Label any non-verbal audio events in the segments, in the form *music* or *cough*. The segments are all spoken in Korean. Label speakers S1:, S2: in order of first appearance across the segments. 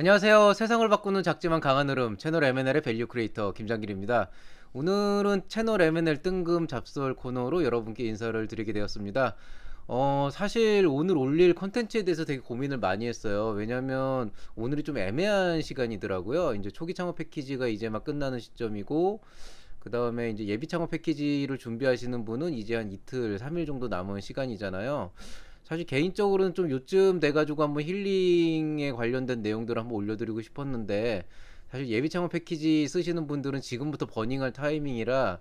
S1: 안녕하세요. 세상을 바꾸는 작지만 강한 흐름 채널 M&L의 밸류 크리에이터 김장길입니다. 오늘은 채널 M&L 뜬금 잡설 코너로 여러분께 인사를 드리게 되었습니다. 어, 사실 오늘 올릴 컨텐츠에 대해서 되게 고민을 많이 했어요. 왜냐면 오늘이 좀 애매한 시간이더라고요. 이제 초기 창업 패키지가 이제 막 끝나는 시점이고, 그 다음에 이제 예비 창업 패키지를 준비하시는 분은 이제 한 이틀, 3일 정도 남은 시간이잖아요. 사실 개인적으로는 좀 요쯤 돼가지고 한번 힐링에 관련된 내용들을 한번 올려드리고 싶었는데 사실 예비 창업 패키지 쓰시는 분들은 지금부터 버닝할 타이밍이라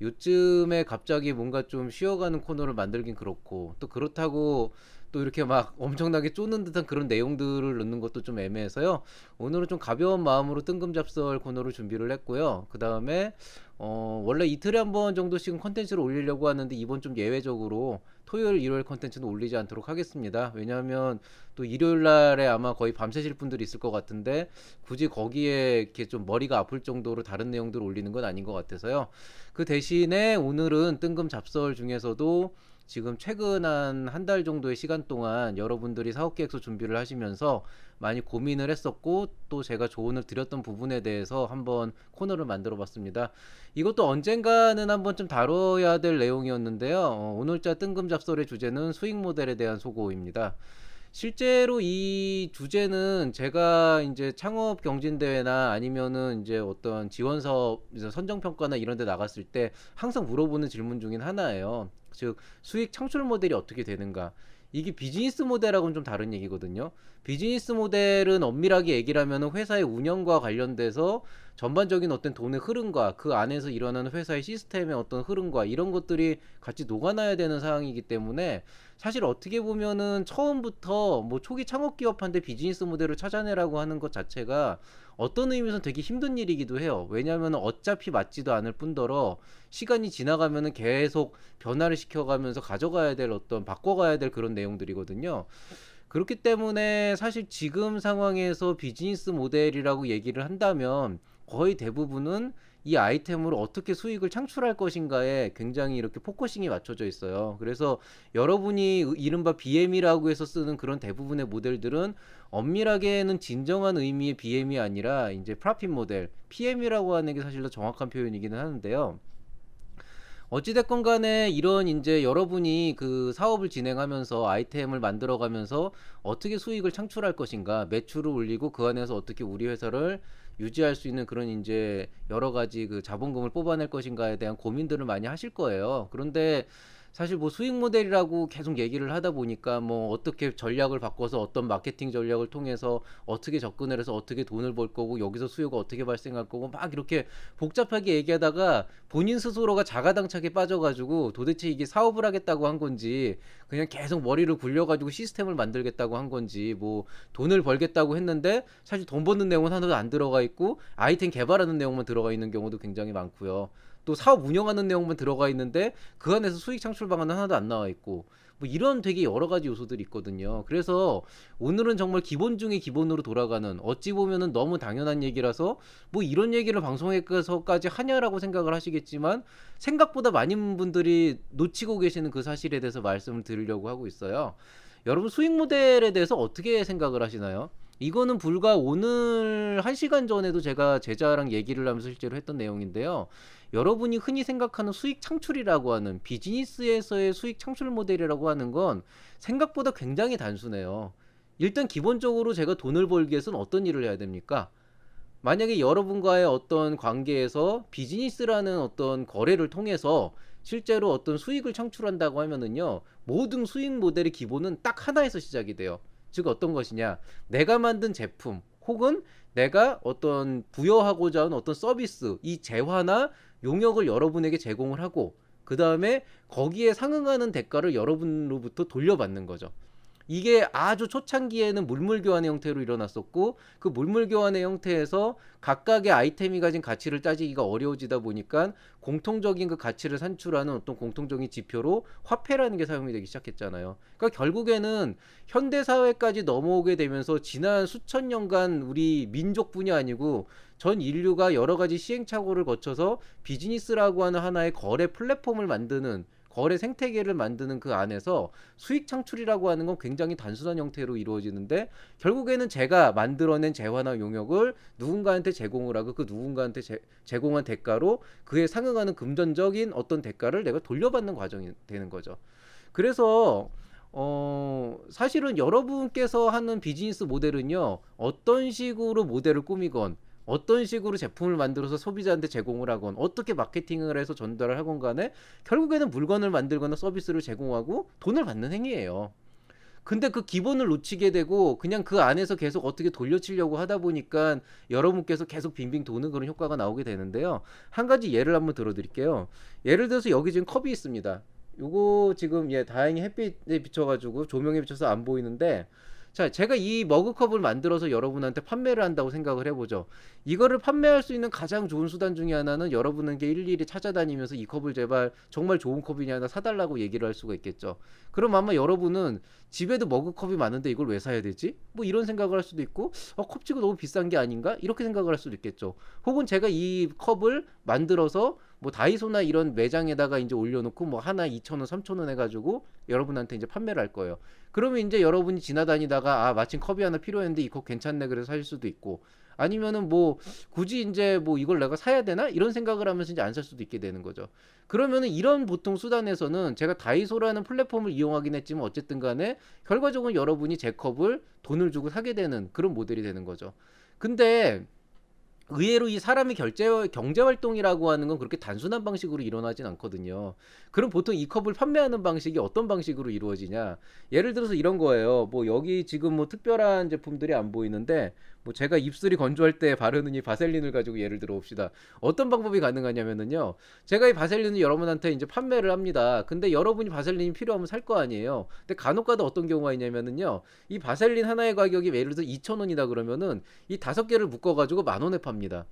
S1: 요즘에 갑자기 뭔가 좀 쉬어가는 코너를 만들긴 그렇고 또 그렇다고 또 이렇게 막 *laughs* 엄청나게 쫓는 듯한 그런 내용들을 넣는 것도 좀 애매해서요. 오늘은 좀 가벼운 마음으로 뜬금 잡설 코너를 준비를 했고요. 그 다음에 어 원래 이틀에 한 번 정도씩은 컨텐츠를 올리려고 하는데 이번 좀 예외적으로 토요일, 일요일 컨텐츠는 올리지 않도록 하겠습니다. 왜냐하면 또 일요일 날에 아마 거의 밤새실 분들이 있을 것 같은데 굳이 거기에 이렇게 좀 머리가 아플 정도로 다른 내용들을 올리는 건 아닌 것 같아서요. 그 대신에 오늘은 뜬금 잡설 중에서도 지금 최근 한 한 달 정도의 시간 동안 여러분들이 사업 계획서 준비를 하시면서 많이 고민을 했었고 또 제가 조언을 드렸던 부분에 대해서 한번 코너를 만들어 봤습니다. 이것도 언젠가는 한번 좀 다뤄야 될 내용이었는데요. 어, 오늘자 뜬금 잡설의 주제는 수익 모델에 대한 소고입니다. 실제로 이 주제는 제가 이제 창업 경진대회나 아니면은 이제 어떤 지원 사업 이제 선정 평가나 이런 데 나갔을 때 항상 물어보는 질문 중인 하나예요. 즉 수익 창출 모델이 어떻게 되는가? 이게 비즈니스 모델하고는 좀 다른 얘기거든요. 비즈니스 모델은 엄밀하게 얘기를 하면 회사의 운영과 관련돼서 전반적인 어떤 돈의 흐름과 그 안에서 일어나는 회사의 시스템의 어떤 흐름과 이런 것들이 같이 녹아나야 되는 상황이기 때문에 사실 어떻게 보면은 처음부터 뭐 초기 창업 기업한테 비즈니스 모델을 찾아내라고 하는 것 자체가 어떤 의미에서는 되게 힘든 일이기도 해요. 왜냐하면 어차피 맞지도 않을 뿐더러 시간이 지나가면은 계속 변화를 시켜가면서 가져가야 될 어떤 바꿔가야 될 그런 내용들이거든요. 그렇기 때문에 사실 지금 상황에서 비즈니스 모델이라고 얘기를 한다면 거의 대부분은 이 아이템으로 어떻게 수익을 창출할 것인가에 굉장히 이렇게 포커싱이 맞춰져 있어요. 그래서 여러분이 이른바 BM이라고 해서 쓰는 그런 대부분의 모델들은 엄밀하게는 진정한 의미의 BM이 아니라 이제 프라핏 모델, PM이라고 하는 게 사실 더 정확한 표현이기는 하는데요. 어찌됐건 간에 이런 이제 여러분이 그 사업을 진행하면서 아이템을 만들어가면서 어떻게 수익을 창출할 것인가, 매출을 올리고 그 안에서 어떻게 우리 회사를 유지할 수 있는 그런 이제 여러 가지 그 자본금을 뽑아낼 것인가에 대한 고민들을 많이 하실 거예요. 그런데 사실 뭐 수익 모델이라고 계속 얘기를 하다 보니까 뭐 어떻게 전략을 바꿔서 어떤 마케팅 전략을 통해서 어떻게 접근을 해서 어떻게 돈을 벌 거고 여기서 수요가 어떻게 발생할 거고 막 이렇게 복잡하게 얘기하다가 본인 스스로가 자가당착에 빠져가지고 도대체 이게 사업을 하겠다고 한 건지 그냥 계속 머리를 굴려가지고 시스템을 만들겠다고 한 건지 뭐 돈을 벌겠다고 했는데 사실 돈 버는 내용은 하나도 안 들어가 있고 아이템 개발하는 내용만 들어가 있는 경우도 굉장히 많고요. 또 사업 운영하는 내용만 들어가 있는데 그 안에서 수익 창출 방안은 하나도 안 나와 있고 뭐 이런 되게 여러 가지 요소들이 있거든요. 그래서 오늘은 정말 기본 중에 기본으로 돌아가는 어찌 보면은 너무 당연한 얘기라서 뭐 이런 얘기를 방송에서까지 하냐라고 생각을 하시겠지만 생각보다 많은 분들이 놓치고 계시는 그 사실에 대해서 말씀을 드리려고 하고 있어요. 여러분 수익 모델에 대해서 어떻게 생각을 하시나요? 이거는 불과 오늘 한 시간 전에도 제가 제자랑 얘기를 하면서 실제로 했던 내용인데요. 여러분이 흔히 생각하는 수익 창출이라고 하는 비즈니스에서의 수익 창출 모델이라고 하는 건 생각보다 굉장히 단순해요. 일단 기본적으로 제가 돈을 벌기 위해서는 어떤 일을 해야 됩니까? 만약에 여러분과의 어떤 관계에서 비즈니스라는 어떤 거래를 통해서 실제로 어떤 수익을 창출한다고 하면은요, 모든 수익 모델의 기본은 딱 하나에서 시작이 돼요. 즉 어떤 것이냐? 내가 만든 제품 혹은 내가 어떤 부여하고자 하는 어떤 서비스, 이 재화나 용역을 여러분에게 제공을 하고 그 다음에 거기에 상응하는 대가를 여러분으로부터 돌려받는 거죠. 이게 아주 초창기에는 물물 교환의 형태로 일어났었고 그 물물 교환의 형태에서 각각의 아이템이 가진 가치를 따지기가 어려워지다 보니까 공통적인 그 가치를 산출하는 어떤 공통적인 지표로 화폐라는 게 사용이 되기 시작했잖아요. 그러니까 결국에는 현대 사회까지 넘어오게 되면서 지난 수천 년간 우리 민족뿐이 아니고 전 인류가 여러 가지 시행착오를 거쳐서 비즈니스라고 하는 하나의 거래 플랫폼을 만드는 거래 생태계를 만드는 그 안에서 수익 창출이라고 하는 건 굉장히 단순한 형태로 이루어지는데 결국에는 제가 만들어낸 재화나 용역을 누군가한테 제공을 하고 그 누군가한테 제, 제공한 대가로 그에 상응하는 금전적인 어떤 대가를 내가 돌려받는 과정이 되는 거죠. 그래서 어, 사실은 여러분께서 하는 비즈니스 모델은요, 어떤 식으로 모델을 꾸미건, 어떤 식으로 제품을 만들어서 소비자한테 제공을 하건, 어떻게 마케팅을 해서 전달을 하건 간에, 결국에는 물건을 만들거나 서비스를 제공하고 돈을 받는 행위예요. 근데 그 기본을 놓치게 되고, 그냥 그 안에서 계속 어떻게 돌려치려고 하다 보니까 여러분께서 계속 빙빙 도는 그런 효과가 나오게 되는데요. 한 가지 예를 한번 들어드릴게요. 예를 들어서 여기 지금 컵이 있습니다. 요거 지금 예 다행히 햇빛에 비춰가지고 조명에 비춰서 안 보이는데 자 제가 이 머그컵을 만들어서 여러분한테 판매를 한다고 생각을 해보죠 이거를 판매할 수 있는 가장 좋은 수단 중에 하나는 여러분에게 일일이 찾아다니면서 이 컵을 제발 정말 좋은 컵이냐 하나 사달라고 얘기를 할 수가 있겠죠 그럼 아마 여러분은 집에도 머그컵이 많은데 이걸 왜 사야 되지? 뭐 이런 생각을 할 수도 있고 어, 컵지가 너무 비싼 게 아닌가? 이렇게 생각을 할 수도 있겠죠 혹은 제가 이 컵을 만들어서 뭐 다이소나 이런 매장에다가 이제 올려놓고 뭐 하나 2,000원, 3,000원 해가지고 여러분한테 이제 판매를 할 거예요. 그러면 이제 여러분이 지나다니다가 아 마침 컵이 하나 필요했는데 이 컵 괜찮네 그래서 사실 수도 있고 아니면은 뭐 굳이 이제 뭐 이걸 내가 사야 되나 이런 생각을 하면서 이제 안 살 수도 있게 되는 거죠. 그러면은 이런 보통 수단에서는 제가 다이소라는 플랫폼을 이용하긴 했지만 어쨌든 간에 결과적으로 여러분이 제 컵을 돈을 주고 사게 되는 그런 모델이 되는 거죠. 근데 의외로 이 사람의 결제 경제 활동이라고 하는 건 그렇게 단순한 방식으로 일어나진 않거든요. 그럼 보통 이 컵을 판매하는 방식이 어떤 방식으로 이루어지냐? 예를 들어서 이런 거예요. 뭐 여기 지금 뭐 특별한 제품들이 안 보이는데 뭐 제가 입술이 건조할 때 바르는 이 바셀린을 가지고 예를 들어 봅시다. 어떤 방법이 가능하냐면은요. 제가 이 바셀린을 여러분한테 이제 판매를 합니다. 근데 여러분이 바셀린이 필요하면 살 거 아니에요. 근데 간혹가다 어떤 경우가 있냐면은요. 이 바셀린 하나의 가격이 예를 들어 2,000원이다 그러면은 이 다섯 개를 묶어 가지고 만 원에 팝니다.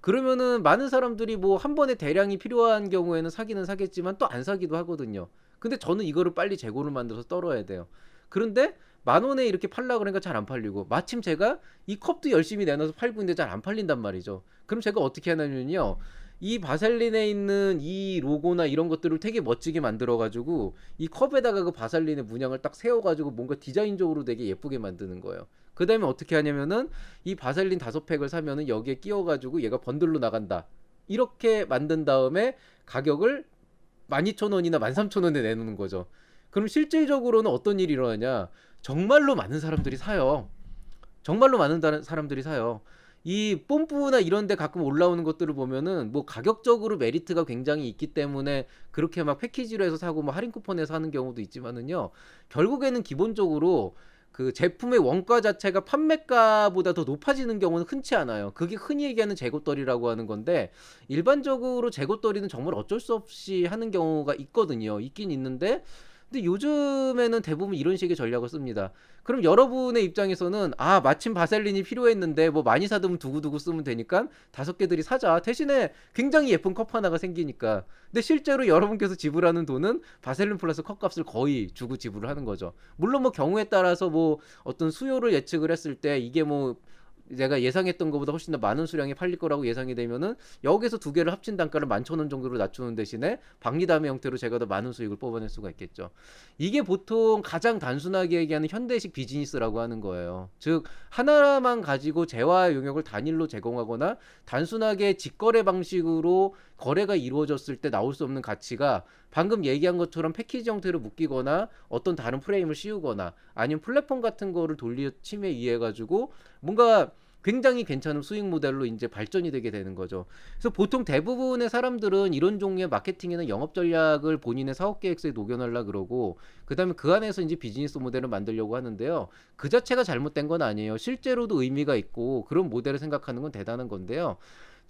S1: 그러면은 많은 사람들이 뭐 한 번에 대량이 필요한 경우에는 사기는 사겠지만 또 안 사기도 하거든요. 근데 저는 이거를 빨리 재고를 만들어서 떨어야 돼요. 그런데 만 원에 이렇게 팔라 그러니까 잘 안 팔리고 마침 제가 이 컵도 열심히 내놔서 팔고 있는데 잘 안 팔린단 말이죠. 그럼 제가 어떻게 하냐면요. 이 바셀린에 있는 이 로고나 이런 것들을 되게 멋지게 만들어 가지고 이 컵에다가 그 바셀린의 문양을 딱 세워 가지고 뭔가 디자인적으로 되게 예쁘게 만드는 거예요. 그다음에 어떻게 하냐면은 이 바셀린 다섯 팩을 사면은 여기에 끼워 가지고 얘가 번들로 나간다. 이렇게 만든 다음에 가격을 12,000원이나 13,000원에 내놓는 거죠. 그럼 실질적으로는 어떤 일이 일어나냐? 정말로 많은 사람들이 사요. 정말로 많은 다- 사람들이 사요. 이 뽐뿌나 이런 데 가끔 올라오는 것들을 보면은 뭐 가격적으로 메리트가 굉장히 있기 때문에 그렇게 막 패키지로 해서 사고 뭐 할인 쿠폰에서 하는 경우도 있지만은요. 결국에는 기본적으로 그 제품의 원가 자체가 판매가보다 더 높아지는 경우는 흔치 않아요. 그게 흔히 얘기하는 재고떨이라고 하는 건데 일반적으로 재고떨이는 정말 어쩔 수 없이 하는 경우가 있거든요. 있긴 있는데 근데 요즘에는 대부분 이런 식의 전략을 씁니다. 그럼 여러분의 입장에서는 아 마침 바셀린이 필요했는데 뭐 많이 사두면 두고두고 쓰면 되니까 다섯 개들이 사자. 대신에 굉장히 예쁜 컵 하나가 생기니까. 근데 실제로 여러분께서 지불하는 돈은 바셀린 플러스 컵값을 거의 주고 지불을 하는 거죠. 물론 뭐 경우에 따라서 뭐 어떤 수요를 예측을 했을 때 이게 뭐 내가 예상했던 것보다 훨씬 더 많은 수량이 팔릴 거라고 예상이 되면은 여기서 두 개를 합친 단가를 만 천 원 정도로 낮추는 대신에 박리담의 형태로 제가 더 많은 수익을 뽑아낼 수가 있겠죠. 이게 보통 가장 단순하게 얘기하는 현대식 비즈니스라고 하는 거예요. 즉 하나만 가지고 재화 용역을 단일로 제공하거나 단순하게 직거래 방식으로 거래가 이루어졌을 때 나올 수 없는 가치가 방금 얘기한 것처럼 패키지 형태로 묶이거나 어떤 다른 프레임을 씌우거나 아니면 플랫폼 같은 거를 돌려 침에 의해 가지고 뭔가 굉장히 괜찮은 수익 모델로 이제 발전이 되게 되는 거죠. 그래서 보통 대부분의 사람들은 이런 종류의 마케팅이나 영업 전략을 본인의 사업 계획서에 녹여내려 그러고 그다음에 그 안에서 이제 비즈니스 모델을 만들려고 하는데요. 그 자체가 잘못된 건 아니에요. 실제로도 의미가 있고 그런 모델을 생각하는 건 대단한 건데요.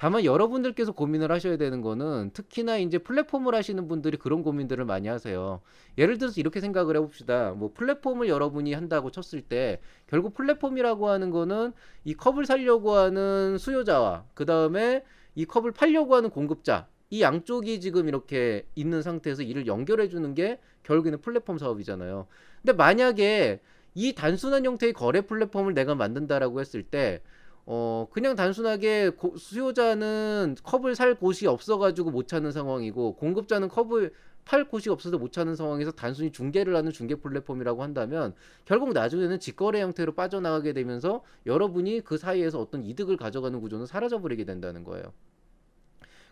S1: 다만 여러분들께서 고민을 하셔야 되는 거는 특히나 이제 플랫폼을 하시는 분들이 그런 고민들을 많이 하세요. 예를 들어서 이렇게 생각을 해봅시다. 뭐 플랫폼을 여러분이 한다고 쳤을 때 결국 플랫폼이라고 하는 거는 이 컵을 사려고 하는 수요자와 그 다음에 이 컵을 팔려고 하는 공급자 이 양쪽이 지금 이렇게 있는 상태에서 이를 연결해 주는 게 결국에는 플랫폼 사업이잖아요. 근데 만약에 이 단순한 형태의 거래 플랫폼을 내가 만든다라고 했을 때 어, 그냥 단순하게 고, 수요자는 컵을 살 곳이 없어가지고 못 찾는 상황이고 공급자는 컵을 팔 곳이 없어서 못 찾는 상황에서 단순히 중개를 하는 중개 플랫폼이라고 한다면 결국 나중에는 직거래 형태로 빠져나가게 되면서 여러분이 그 사이에서 어떤 이득을 가져가는 구조는 사라져 버리게 된다는 거예요.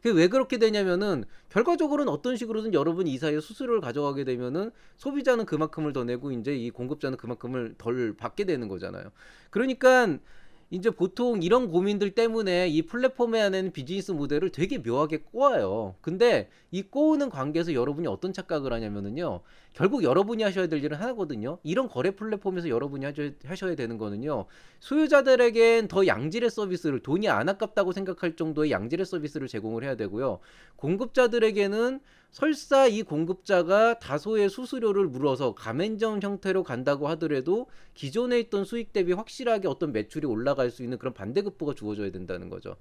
S1: 그게 왜 그렇게 되냐면은 결과적으로는 어떤 식으로든 여러분이 이 사이에 수수료를 가져가게 되면은 소비자는 그만큼을 더 내고 이제 이 공급자는 그만큼을 덜 받게 되는 거잖아요. 그러니까 이제 보통 이런 고민들 때문에 이 플랫폼에 안에는 비즈니스 모델을 되게 묘하게 꼬아요. 근데 이 꼬우는 관계에서 여러분이 어떤 착각을 하냐면은요. 결국 여러분이 하셔야 될 일은 하나거든요. 이런 거래 플랫폼에서 여러분이 하셔- 하셔야 되는 거는요. 소유자들에겐 더 양질의 서비스를 돈이 안 아깝다고 생각할 정도의 양질의 서비스를 제공을 해야 되고요. 공급자들에게는 설사 이 공급자가 다소의 수수료를 물어서 가맹점 형태로 간다고 하더라도 기존에 있던 수익 대비 확실하게 어떤 매출이 올라갈 수 있는 그런 반대급부가 주어져야 된다는 거죠.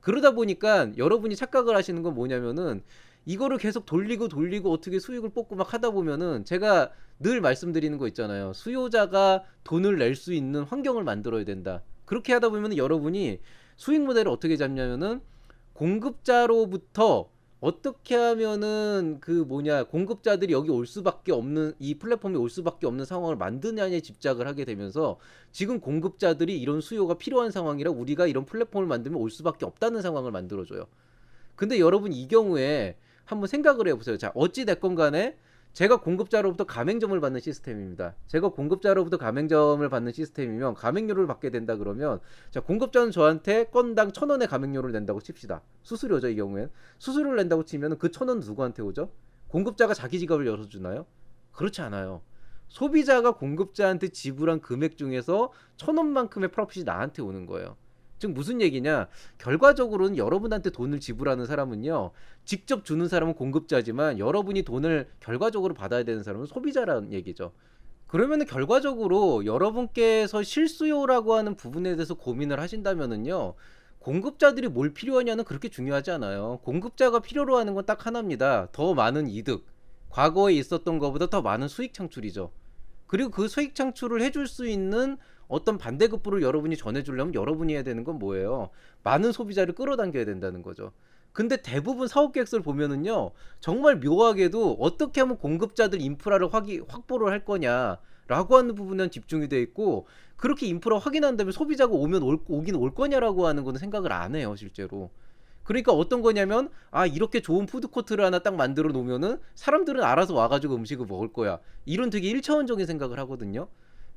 S1: 그러다 보니까 여러분이 착각을 하시는 건 뭐냐면은 이거를 계속 돌리고 돌리고 어떻게 수익을 뽑고 막 하다 보면은 제가 늘 말씀드리는 거 있잖아요. 수요자가 돈을 낼 수 있는 환경을 만들어야 된다. 그렇게 하다 보면은 여러분이 수익 모델을 어떻게 잡냐면은 공급자로부터 어떻게 하면은 그 뭐냐 공급자들이 여기 올 수밖에 없는 이 플랫폼에 올 수밖에 없는 상황을 만드냐에 집착을 하게 되면서 지금 공급자들이 이런 수요가 필요한 상황이라 우리가 이런 플랫폼을 만들면 올 수밖에 없다는 상황을 만들어줘요. 근데 여러분 이 경우에 한번 생각을 해보세요. 자 어찌 됐건 간에 제가 공급자로부터 가맹점을 받는 시스템입니다. 제가 공급자로부터 가맹점을 받는 시스템이면 가맹료를 받게 된다 그러면 자 공급자는 저한테 건당 천 원의 가맹료를 낸다고 칩시다. 수수료죠 이 경우엔 수수료를 낸다고 치면 그 천 원 누구한테 오죠? 공급자가 자기 지갑을 열어주나요? 그렇지 않아요. 소비자가 공급자한테 지불한 금액 중에서 천 원만큼의 프로핏이 나한테 오는 거예요. 즉 무슨 얘기냐? 결과적으로는 여러분한테 돈을 지불하는 사람은요. 직접 주는 사람은 공급자지만 여러분이 돈을 결과적으로 받아야 되는 사람은 소비자라는 얘기죠. 그러면은 결과적으로 여러분께서 실수요라고 하는 부분에 대해서 고민을 하신다면은요. 공급자들이 뭘 필요하냐는 그렇게 중요하지 않아요. 공급자가 필요로 하는 건 딱 하나입니다. 더 많은 이득. 과거에 있었던 것보다 더 많은 수익 창출이죠. 그리고 그 수익 창출을 해줄 수 있는 어떤 반대급부를 여러분이 전해주려면 여러분이 해야 되는 건 뭐예요? 많은 소비자를 끌어당겨야 된다는 거죠. 근데 대부분 사업 계획서를 보면은요, 정말 묘하게도 어떻게 하면 공급자들 인프라를 확이, 확보를 할 거냐 라고 하는 부분은 집중이 돼 있고, 그렇게 인프라 확인한 다음에 소비자가 오면 올, 오긴 올 거냐라고 하는 거는 생각을 안 해요, 실제로. 그러니까 어떤 거냐면, 아, 이렇게 좋은 푸드코트를 하나 딱 만들어 놓으면은 사람들은 알아서 와가지고 음식을 먹을 거야. 이런 되게 일차원적인 생각을 하거든요.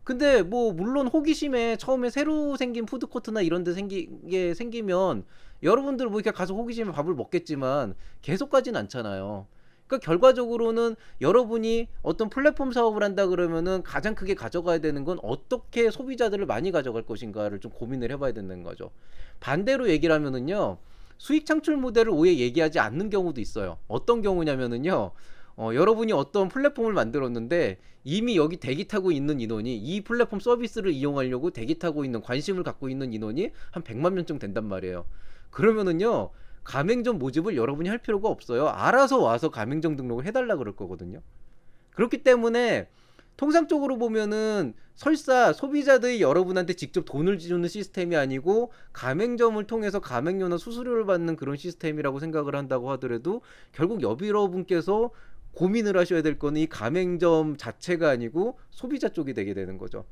S1: 근데 뭐 물론 호기심에 처음에 새로 생긴 푸드코트나 이런 데 생기게 생기면 여러분들 뭐 이렇게 가서 호기심에 밥을 먹겠지만 계속 가진 않잖아요. 그러니까 결과적으로는 여러분이 어떤 플랫폼 사업을 한다 그러면은 가장 크게 가져가야 되는 건 어떻게 소비자들을 많이 가져갈 것인가를 좀 고민을 해봐야 되는 거죠. 반대로 얘기를 하면은요. 수익 창출 모델을 오해 얘기하지 않는 경우도 있어요. 어떤 경우냐면은요. 어, 여러분이 어떤 플랫폼을 만들었는데 이미 여기 대기 타고 있는 인원이 이 플랫폼 서비스를 이용하려고 대기 타고 있는 관심을 갖고 있는 인원이 한 100만 명쯤 된단 말이에요. 그러면은요. 가맹점 모집을 여러분이 할 필요가 없어요. 알아서 와서 가맹점 등록을 해달라 그럴 거거든요. 그렇기 때문에 통상적으로 보면은 설사 소비자들이 여러분한테 직접 돈을 주는 시스템이 아니고 가맹점을 통해서 가맹료나 수수료를 받는 그런 시스템이라고 생각을 한다고 하더라도 결국 여러분께서 고민을 하셔야 될 거는 이 가맹점 자체가 아니고 소비자 쪽이 되게 되는 거죠.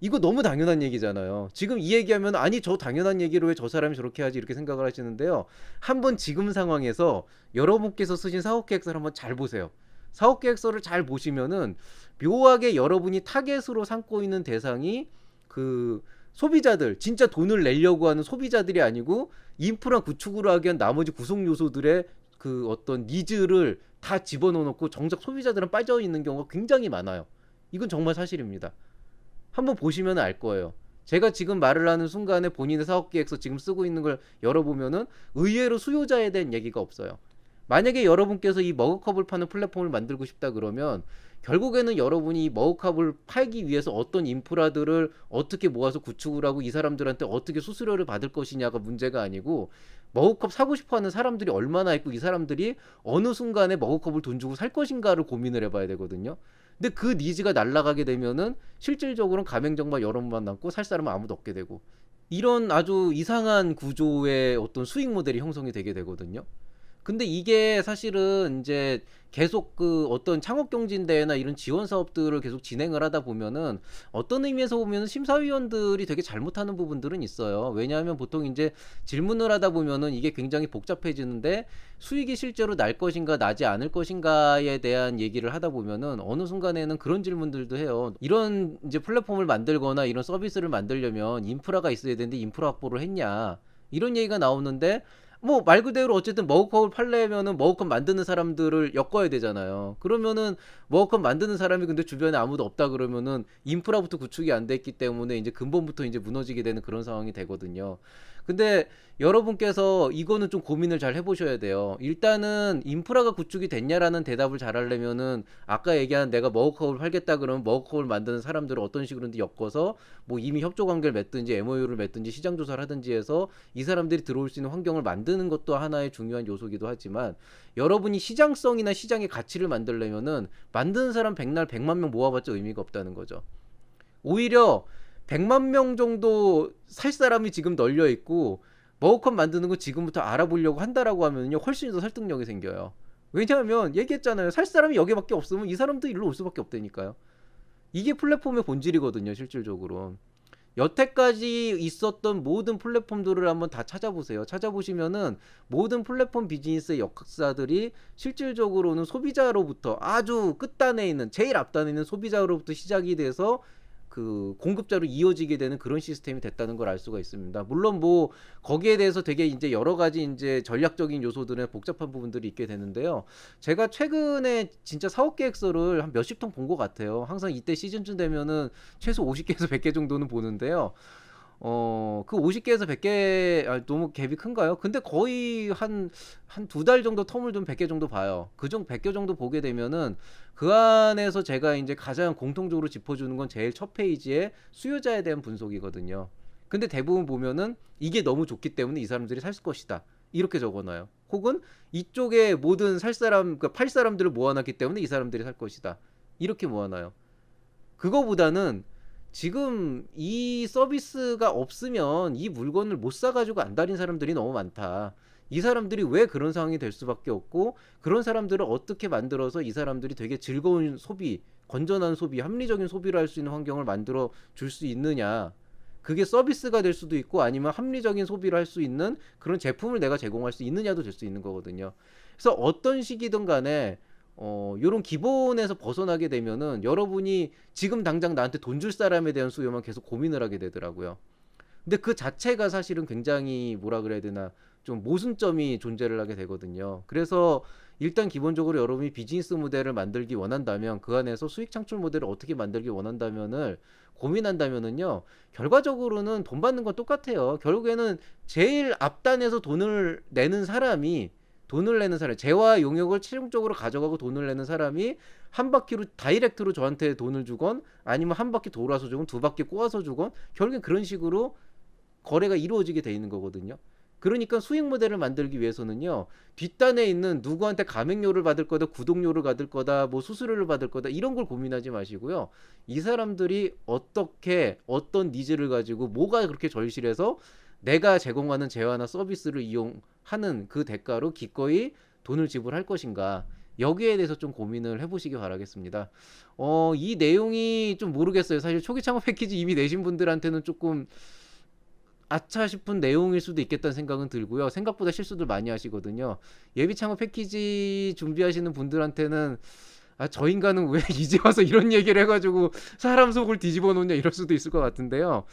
S1: 이거 너무 당연한 얘기잖아요. 지금 이 얘기하면 아니 저 당연한 얘기로 왜 저 사람이 저렇게 하지 이렇게 생각을 하시는데요. 한번 지금 상황에서 여러분께서 쓰신 사업 계획서를 한번 잘 보세요. 사업 계획서를 잘 보시면은 묘하게 여러분이 타겟으로 삼고 있는 대상이 그 소비자들 진짜 돈을 내려고 하는 소비자들이 아니고 인프라 구축으로 하기 위한 나머지 구성 요소들의 그 어떤 니즈를 다 집어넣어 놓고 정작 소비자들은 빠져 있는 경우가 굉장히 많아요. 이건 정말 사실입니다. 한번 보시면 알 거예요. 제가 지금 말을 하는 순간에 본인의 사업 계획서 지금 쓰고 있는 걸 열어보면은 의외로 수요자에 대한 얘기가 없어요. 만약에 여러분께서 이 머그컵을 파는 플랫폼을 만들고 싶다 그러면 결국에는 여러분이 이 머그컵을 팔기 위해서 어떤 인프라들을 어떻게 모아서 구축을 하고 이 사람들한테 어떻게 수수료를 받을 것이냐가 문제가 아니고 머그컵 사고 싶어 하는 사람들이 얼마나 있고 이 사람들이 어느 순간에 머그컵을 돈 주고 살 것인가를 고민을 해봐야 되거든요. 근데 그 니즈가 날아가게 되면은 실질적으로는 가맹점만 여러분만 남고 살 사람은 아무도 없게 되고 이런 아주 이상한 구조의 어떤 수익 모델이 형성이 되게 되거든요. 근데 이게 사실은 이제 계속 그 어떤 창업 경진대회나 이런 지원 사업들을 계속 진행을 하다 보면은 어떤 의미에서 보면은 심사위원들이 되게 잘못하는 부분들은 있어요. 왜냐하면 보통 이제 질문을 하다 보면은 이게 굉장히 복잡해지는데 수익이 실제로 날 것인가 나지 않을 것인가에 대한 얘기를 하다 보면은 어느 순간에는 그런 질문들도 해요. 이런 이제 플랫폼을 만들거나 이런 서비스를 만들려면 인프라가 있어야 되는데 인프라 확보를 했냐 이런 얘기가 나오는데 뭐 말 그대로 어쨌든 머그컵을 팔려면은 머그컵 만드는 사람들을 엮어야 되잖아요. 그러면은 머그컵 만드는 사람이 근데 주변에 아무도 없다 그러면은 인프라부터 구축이 안 됐기 때문에 이제 근본부터 이제 무너지게 되는 그런 상황이 되거든요. 근데 여러분께서 이거는 좀 고민을 잘 해보셔야 돼요. 일단은 인프라가 구축이 됐냐라는 대답을 잘 하려면은 아까 얘기한 내가 머그컵을 팔겠다 그러면 머그컵을 만드는 사람들을 어떤 식으로든 엮어서 뭐 이미 협조 관계를 맺든지 MOU를 맺든지 시장 조사를 하든지 해서 이 사람들이 들어올 수 있는 환경을 만드는 것도 하나의 중요한 요소기도 하지만 여러분이 시장성이나 시장의 가치를 만들려면은 만드는 사람 백날 백만 명 모아봤자 의미가 없다는 거죠. 오히려 100만 명 정도 살 사람이 지금 널려 있고 머그컵 만드는 거 지금부터 알아보려고 한다라고 하면요 훨씬 더 설득력이 생겨요. 왜냐하면 얘기했잖아요. 살 사람이 여기밖에 없으면 이 사람도 일로 올 수밖에 없다니까요. 이게 플랫폼의 본질이거든요, 실질적으로. 여태까지 있었던 모든 플랫폼들을 한번 다 찾아보세요. 찾아보시면은 모든 플랫폼 비즈니스의 역사들이 실질적으로는 소비자로부터 아주 끝단에 있는 제일 앞단에 있는 소비자로부터 시작이 돼서 그 공급자로 이어지게 되는 그런 시스템이 됐다는 걸 알 수가 있습니다. 물론 뭐 거기에 대해서 되게 이제 여러 가지 이제 전략적인 요소들의 복잡한 부분들이 있게 되는데요. 제가 최근에 진짜 사업 계획서를 한 몇십 통 본 것 같아요. 항상 이때 시즌쯤 되면은 최소 50개에서 100개 정도는 보는데요. 어, 그 50개에서 100개, 아, 너무 갭이 큰가요? 근데 거의 한, 한 두 달 정도 텀을 둔 100개 정도 봐요. 그 정, 100개 정도 보게 되면은 그 안에서 제가 이제 가장 공통적으로 짚어주는 건 제일 첫 페이지에 수요자에 대한 분석이거든요. 근데 대부분 보면은 이게 너무 좋기 때문에 이 사람들이 살 것이다. 이렇게 적어놔요. 혹은 이쪽에 모든 살 사람, 그팔 사람들을 모아놨기 때문에 이 사람들이 살 것이다. 이렇게 모아놔요. 그거보다는 지금 이 서비스가 없으면 이 물건을 못 사가지고 안달인 사람들이 너무 많다. 이 사람들이 왜 그런 상황이 될 수밖에 없고 그런 사람들을 어떻게 만들어서 이 사람들이 되게 즐거운 소비, 건전한 소비, 합리적인 소비를 할 수 있는 환경을 만들어 줄 수 있느냐. 그게 서비스가 될 수도 있고 아니면 합리적인 소비를 할 수 있는 그런 제품을 내가 제공할 수 있느냐도 될 수 있는 거거든요. 그래서 어떤 식이든 간에 어, 요런 기본에서 벗어나게 되면은 여러분이 지금 당장 나한테 돈 줄 사람에 대한 수요만 계속 고민을 하게 되더라고요. 근데 그 자체가 사실은 굉장히 뭐라 그래야 되나 좀 모순점이 존재를 하게 되거든요. 그래서 일단 기본적으로 여러분이 비즈니스 모델을 만들기 원한다면 그 안에서 수익 창출 모델을 어떻게 만들기 원한다면을 고민한다면은요 결과적으로는 돈 받는 건 똑같아요. 결국에는 제일 앞단에서 돈을 내는 사람이 돈을 내는 사람, 재화 용역을 최종적으로 가져가고 돈을 내는 사람이 한 바퀴로 다이렉트로 저한테 돈을 주건 아니면 한 바퀴 돌아서 주건 두 바퀴 꼬아서 주건 결국엔 그런 식으로 거래가 이루어지게 돼 있는 거거든요. 그러니까 수익 모델을 만들기 위해서는요 뒷단에 있는 누구한테 가맹료를 받을 거다 구독료를 받을 거다 뭐 수수료를 받을 거다 이런 걸 고민하지 마시고요 이 사람들이 어떻게 어떤 니즈를 가지고 뭐가 그렇게 절실해서 내가 제공하는 재화나 서비스를 이용하는 그 대가로 기꺼이 돈을 지불할 것인가 여기에 대해서 좀 고민을 해보시기 바라겠습니다. 어, 이 내용이 좀 모르겠어요. 사실 초기 창업 패키지 이미 내신 분들한테는 조금 아차 싶은 내용일 수도 있겠다는 생각은 들고요. 생각보다 실수들 많이 하시거든요. 예비 창업 패키지 준비하시는 분들한테는 아, 저 인간은 왜 *laughs* 이제 와서 이런 얘기를 해가지고 사람 속을 뒤집어 놓냐 이럴 수도 있을 것 같은데요.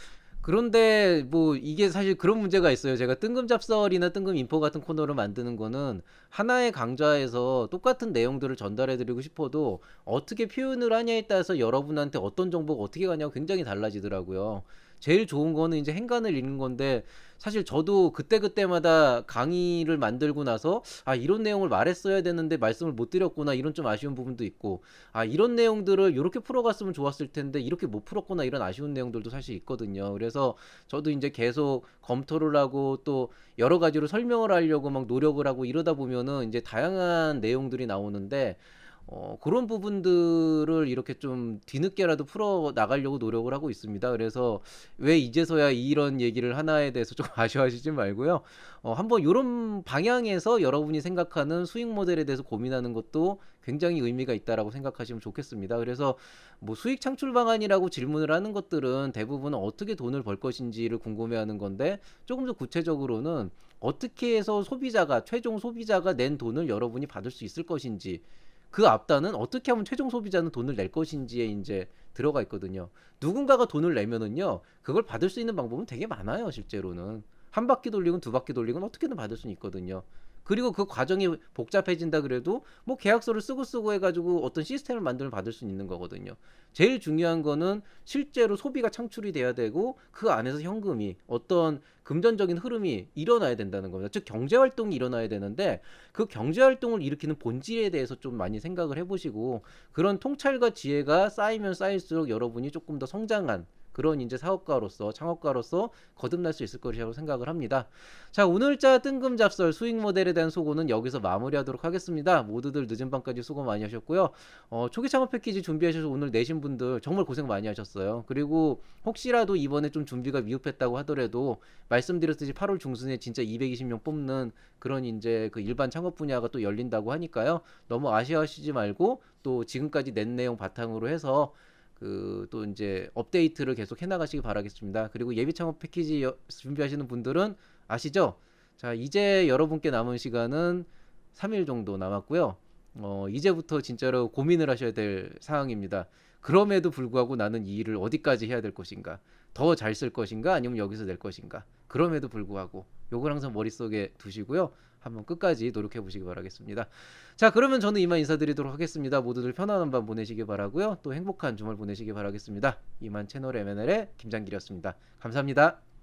S1: 그런데 뭐 이게 사실 그런 문제가 있어요. 제가 뜬금 잡설이나 뜬금 인포 같은 코너를 만드는 거는 하나의 강좌에서 똑같은 내용들을 전달해 드리고 싶어도 어떻게 표현을 하냐에 따라서 여러분한테 어떤 정보가 어떻게 가냐고 굉장히 달라지더라고요. 제일 좋은 거는 이제 행간을 읽는 건데 사실 저도 그때그때마다 강의를 만들고 나서 아 이런 내용을 말했어야 되는데 말씀을 못 드렸구나 이런 좀 아쉬운 부분도 있고 아 이런 내용들을 이렇게 풀어갔으면 좋았을 텐데 이렇게 못 풀었구나 이런 아쉬운 내용들도 사실 있거든요. 그래서 저도 이제 계속 검토를 하고 또 여러 가지로 설명을 하려고 막 노력을 하고 이러다 보면은 이제 다양한 내용들이 나오는데 어 그런 부분들을 이렇게 좀 뒤늦게라도 풀어 나가려고 노력을 하고 있습니다. 그래서 왜 이제서야 이런 얘기를 하나에 대해서 좀 *laughs* 아쉬워하시지 말고요. 어 한번 요런 방향에서 여러분이 생각하는 수익 모델에 대해서 고민하는 것도 굉장히 의미가 있다라고 생각하시면 좋겠습니다. 그래서 뭐 수익 창출 방안이라고 질문을 하는 것들은 대부분 어떻게 돈을 벌 것인지를 궁금해하는 건데 조금 더 구체적으로는 어떻게 해서 소비자가 최종 소비자가 낸 돈을 여러분이 받을 수 있을 것인지 그 앞단은 어떻게 하면 최종 소비자는 돈을 낼 것인지에 이제 들어가 있거든요. 누군가가 돈을 내면은요, 그걸 받을 수 있는 방법은 되게 많아요, 실제로는. 한 바퀴 돌리건 두 바퀴 돌리건 어떻게든 받을 수는 있거든요. 그리고 그 과정이 복잡해진다 그래도 뭐 계약서를 쓰고 쓰고 해가지고 어떤 시스템을 만들면 받을 수 있는 거거든요. 제일 중요한 거는 실제로 소비가 창출이 돼야 되고 그 안에서 현금이 어떤 금전적인 흐름이 일어나야 된다는 겁니다. 즉 경제 활동이 일어나야 되는데 그 경제 활동을 일으키는 본질에 대해서 좀 많이 생각을 해보시고 그런 통찰과 지혜가 쌓이면 쌓일수록 여러분이 조금 더 성장한 그런 이제 사업가로서 창업가로서 거듭날 수 있을 것이라고 생각을 합니다. 자 오늘자 뜬금 잡설 수익 모델에 대한 소고는 여기서 마무리하도록 하겠습니다. 모두들 늦은 밤까지 수고 많이 하셨고요. 어, 초기 창업 패키지 준비하셔서 오늘 내신 분들 정말 고생 많이 하셨어요. 그리고 혹시라도 이번에 좀 준비가 미흡했다고 하더라도 말씀드렸듯이 8월 중순에 진짜 220명 뽑는 그런 이제 그 일반 창업 분야가 또 열린다고 하니까요. 너무 아쉬워하시지 말고 또 지금까지 낸 내용 바탕으로 해서 그 또 이제 업데이트를 계속 해나가시기 바라겠습니다. 그리고 예비 창업 패키지 여- 준비하시는 분들은 아시죠? 자 이제 여러분께 남은 시간은 3일 정도 남았고요. 어 이제부터 진짜로 고민을 하셔야 될 상황입니다. 그럼에도 불구하고 나는 이 일을 어디까지 해야 될 것인가? 더 잘 쓸 것인가? 아니면 여기서 낼 것인가? 그럼에도 불구하고 요걸 항상 머릿속에 두시고요. 한번 끝까지 노력해 보시기 바라겠습니다. 자, 그러면 저는 이만 인사드리도록 하겠습니다. 모두들 편안한 밤 보내시기 바라고요. 또 행복한 주말 보내시기 바라겠습니다. 이만 채널 MNL의 김장길이었습니다. 감사합니다.